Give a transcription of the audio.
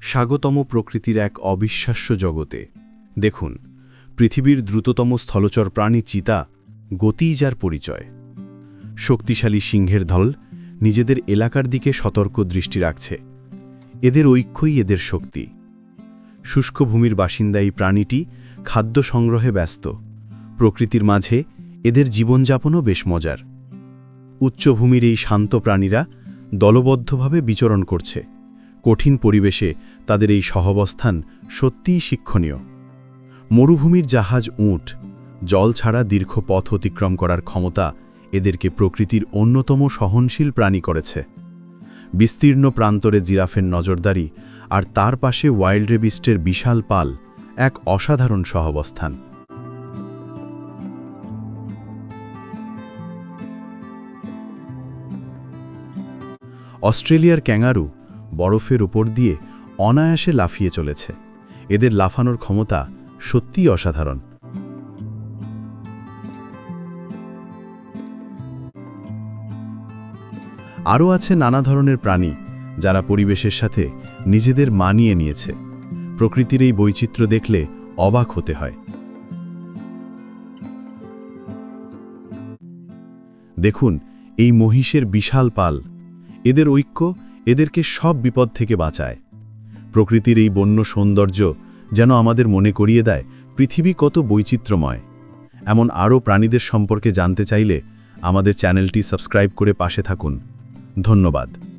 স্বাগতম প্রকৃতির এক অবিশ্বাস্য জগতে। দেখুন, পৃথিবীর দ্রুততম স্থলচর প্রাণী চিতা গতিই যার পরিচয়। শক্তিশালী সিংহের দল নিজেদের এলাকার দিকে সতর্ক দৃষ্টি রাখছে। এদের ঐক্যই এদের শক্তি। শুষ্ক ভূমির বাসিন্দা এই প্রাণীটি খাদ্য সংগ্রহে ব্যস্ত। প্রকৃতির মাঝে এদের জীবনযাপনও বেশ মজার। উচ্চভূমির এই শান্ত প্রাণীরা দলবদ্ধভাবে বিচরণ করছে। কঠিন পরিবেশে তাদের এই সহবস্থান সত্যিই শিক্ষণীয়। মরুভূমির জাহাজ উঁট, জল ছাড়া দীর্ঘ পথ অতিক্রম করার ক্ষমতা এদেরকে প্রকৃতির অন্যতম সহনশীল প্রাণী করেছে। বিস্তীর্ণ প্রান্তরে জিরাফের নজরদারি আর তার পাশে ওয়াইল্ড রেবিস্টের বিশাল পাল এক অসাধারণ সহবস্থান। অস্ট্রেলিয়ার ক্যাঙ্গারু বরফের উপর দিয়ে অনায়াসে লাফিয়ে চলেছে। এদের লাফানোর ক্ষমতা সত্যিই অসাধারণ। আরও আছে নানা ধরনের প্রাণী যারা পরিবেশের সাথে নিজেদের মানিয়ে নিয়েছে। প্রকৃতির এই বৈচিত্র্য দেখলে অবাক হতে হয়। দেখুন, এই মহিষের বিশাল পাল। এদের ঐক্য এদেরকে সব বিপদ থেকে বাঁচায়। প্রকৃতির এই বন্য সৌন্দর্য যেন আমাদের মনে করিয়ে দেয়, পৃথিবী কত বৈচিত্র্যময়। এমন আরও প্রাণীদের সম্পর্কে জানতে চাইলে আমাদের চ্যানেলটি সাবস্ক্রাইব করে পাশে থাকুন। ধন্যবাদ।